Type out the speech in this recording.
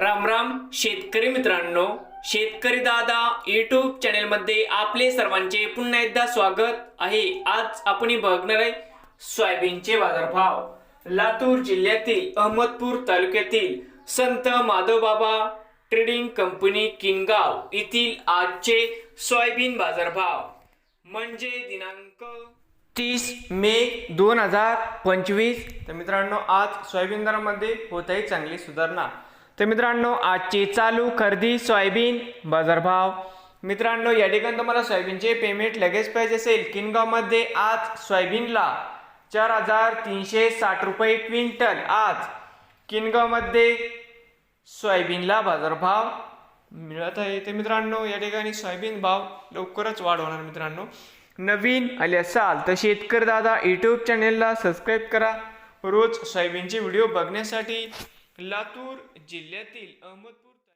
राम राम शेतकरी मित्रांनो. शेतकरी दादा युट्यूब चॅनेलमध्ये आपले सर्वांचे पुन्हा एकदा स्वागत आहे. आज आपण बघणार आहे सोयाबीनचे बाजारभाव. लातूर जिल्ह्यातील अहमदपूर तालुक्यातील संत माधवबाबा ट्रेडिंग कंपनी किनगाव येथील आजचे सोयाबीन बाजारभाव. म्हणजे दिनांक तीस मे दोन हजार पंचवीस. तर मित्रांनो आज सोयाबीन दरामध्ये होत आहे चांगली सुधारणा. तर मित्रांनो आजची चालू खरेदी सोयाबीन बाजारभाव. मित्रांनो या ठिकाणी तुम्हाला सोयाबीनचे पेमेंट लगेच पाहिजे असेल. किनगावमध्ये आज सोयाबीनला चार हजार तीनशे साठ रुपये क्विंटल. आज किनगावमध्ये सोयाबीनला बाजारभाव मिळत आहे. ते मित्रांनो या ठिकाणी सोयाबीन भाव लवकरच वाढ होणार मित्रांनो. नवीन आले असाल तर शेतकरी दादा यूट्यूब चॅनेलला सबस्क्राईब करा. रोज सोयाबीनचे व्हिडिओ बघण्यासाठी लातूर जिल्ह्यातील अहमदपूर